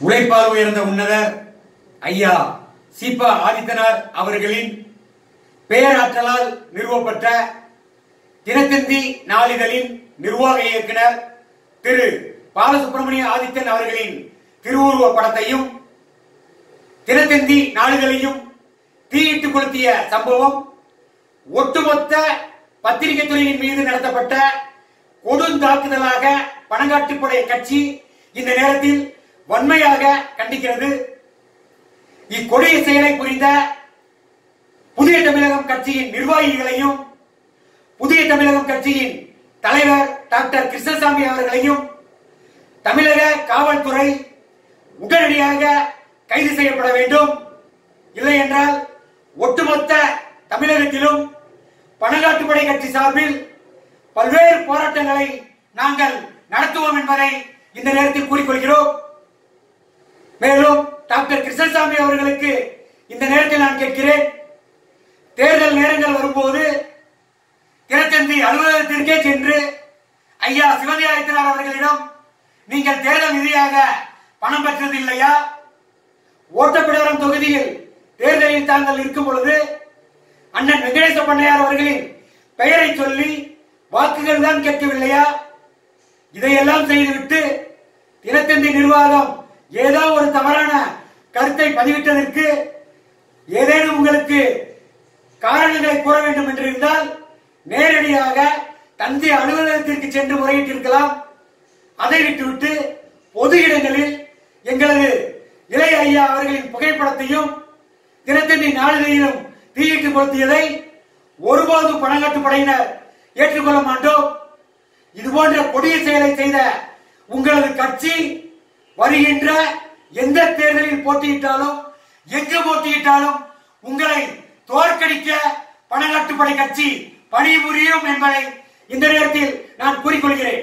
உழைப்பால் உயர்ந்த உன்னதர் ஐயா சீபா ஆதித்தனார் அவர்களின் பேராற்றலால் நிறுவப்பட்ட தினத்தந்தி நாளிதழின் நிர்வாக இயக்குனர் திரு பாலசுப்ரமணிய ஆதித்தன் அவர்களின் திருவுருவ படத்தையும் தினத்தந்தி நாளிதழையும் தீயிட்டு கொளுத்திய சம்பவம் ஒட்டுமொத்த பத்திரிகை துறையின் மீது நடத்தப்பட்ட கொடுந்தாக்குதலாக பணங்காட்டுப்படைய கட்சி இந்த நேரத்தில் வன்மையாக கண்டிக்கிறது. இக்கொடிய செயலை புரிந்த புதிய தமிழகம் கட்சியின் நிர்வாகிகளையும் புதிய தமிழகம் கட்சியின் தலைவர் டாக்டர் கிருஷ்ணசாமி அவர்களையும் தமிழக காவல்துறை உடனடியாக கைது செய்யப்பட வேண்டும். இல்லை என்றால் ஒட்டுமொத்த தமிழகத்திலும் பணங்காட்டுப்படை கட்சி சார்பில் பல்வேறு போராட்டங்களை நாங்கள் நடத்துவோம் என்பதை இந்த நேரத்தில் கூறிக்கொள்கிறோம். மேலும் டாக்டர் கிருஷ்ணசாமி அவர்களுக்கு இந்த நேரத்தில் நான் கேட்கிறேன். தேர்தல் நேரங்கள் வரும்போது தினத்தந்தி அலுவலகத்திற்கே சென்று ஐயா சிவதியாயத்தினார் அவர்களிடம் நீங்கள் தேர்தல் நிதியாக பணம் பெற்றது இல்லையா? ஓட்டப்பிடாரம் தொகுதியில் தேர்தலில் தாங்கள் இருக்கும் பொழுது அண்ணன் வெங்கடேச பண்ணையார் அவர்களின் பெயரை சொல்லி வாக்குகள் தான் கேட்கவில்லையா? இதையெல்லாம் செய்துவிட்டு தினத்தந்தி நிர்வாகம் ஏதோ ஒரு தவறான கருத்தை பதிவிட்டதற்கு ஏதேனும் உங்களுக்கு காரணங்களை கூற வேண்டும் என்று இருந்தால் நேரடியாக தந்தை அலுவலகத்திற்கு சென்று முறையிட்டிருக்கலாம். அதை விட்டுவிட்டு பொது இடங்களில் எங்களது இளைய ஐயா அவர்களின் புகைப்படத்தையும் தினத்தந்தி நாளிதழிலும் தீயிட்டு கொளுத்தியதை ஒருபோதும் பணங்காட்டு படையினர் ஏற்றுக்கொள்ள மாட்டோம். இதுபோன்ற கொடிய செயலை செய்த உங்களது கட்சி வருகின்ற எந்த தேர்தலில் போட்டியிட்டாலும் எங்கு போட்டியிட்டாலும் உங்களை தோற்கடிக்க பணக்கட்டுப்படை கட்சி பணிபுரியும் என்பதை இந்த நேரத்தில் நான் கூறிக்கொள்கிறேன்.